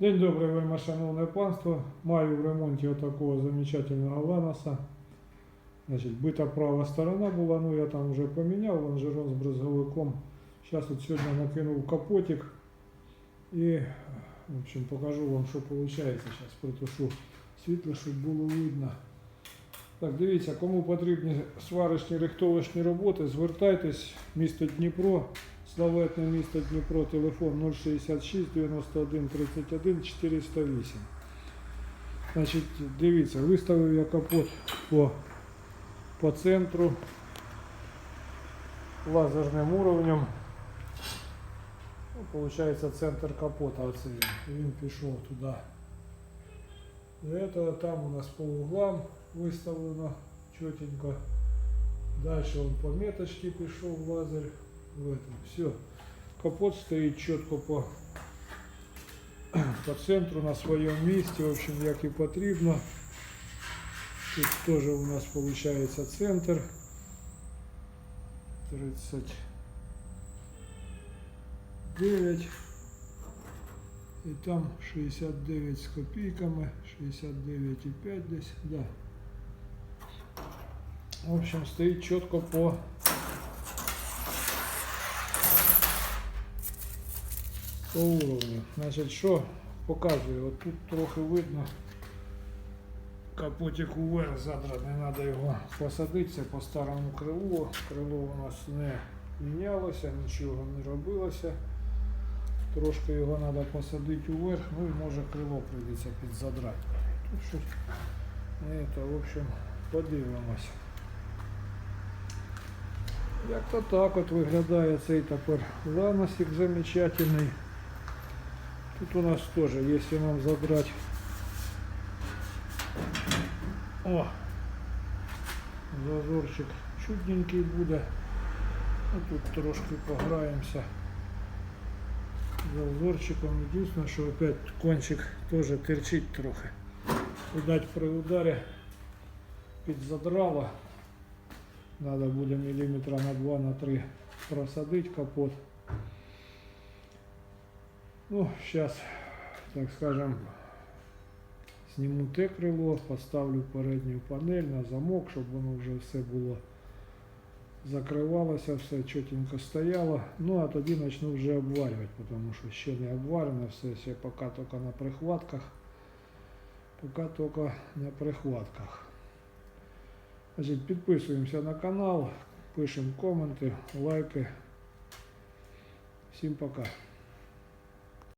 День добрий, вельми шановне панство. Маю в ремонті отакого замечательного ланоса. Значить, бита права сторона була, ну я там вже поміняв лонжерон з брызговиком. Зараз от сьогодні накинув капотик і в общем, покажу вам, що виходить. Зараз притушу світло, щоб було видно. Так, дивіться, кому потрібні сварочні рихтовочні роботи, звертайтесь, місто Дніпро, славетне місто Дніпро, телефон 066 91 31 408. Значить, дивіться, виставив я капот по, по центру лазерним уровнем. Ну, получается центр капота оцей. Він пішов туди. До этого там у нас по углам выставлено четенько. Дальше он по меточке пішов лазер. В этом. Все. Капот стоит четко по, по центру на своем месте. В общем, як і потрібно. Тут тоже у нас получается центр. 39. І там 69 з копійками, 69,5 десь, да. В общем, стоїть чітко по по уровню. Значить, що показую? От тут трохи видно. Капотик уверх задраний, треба його посадити, це по старому крилу. Крило у нас не мінялося, нічого не робилося. Трошки його треба посадити уверх, ну і може крило прийдеться підзадрати. Тут щось. Не, то, в общем, подивимось. Як то так от виглядає цей тепер ланосик замечательний. Тут у нас теж, якщо нам задрати. О! Зазорчик чудненький буде. Ну, тут трошки пограємося зазорчиком. Единственное, що опять кончик теж терчить трохи. Видать при ударі підзадрало. Надо буде міліметра на 2 на 3 просадити капот. Ну, сейчас, так скажем, сниму те крило, поставлю передню панель на замок, щоб воно вже все було закривалося, все чотенько стояло. Ну а тоді почну вже обварювати, тому що ще не обварено, все ще поки тільки на прихватках. Поки тільки на прихватках. Значить, підписуємося на канал, пишемо коменти, лайки. Всім пока.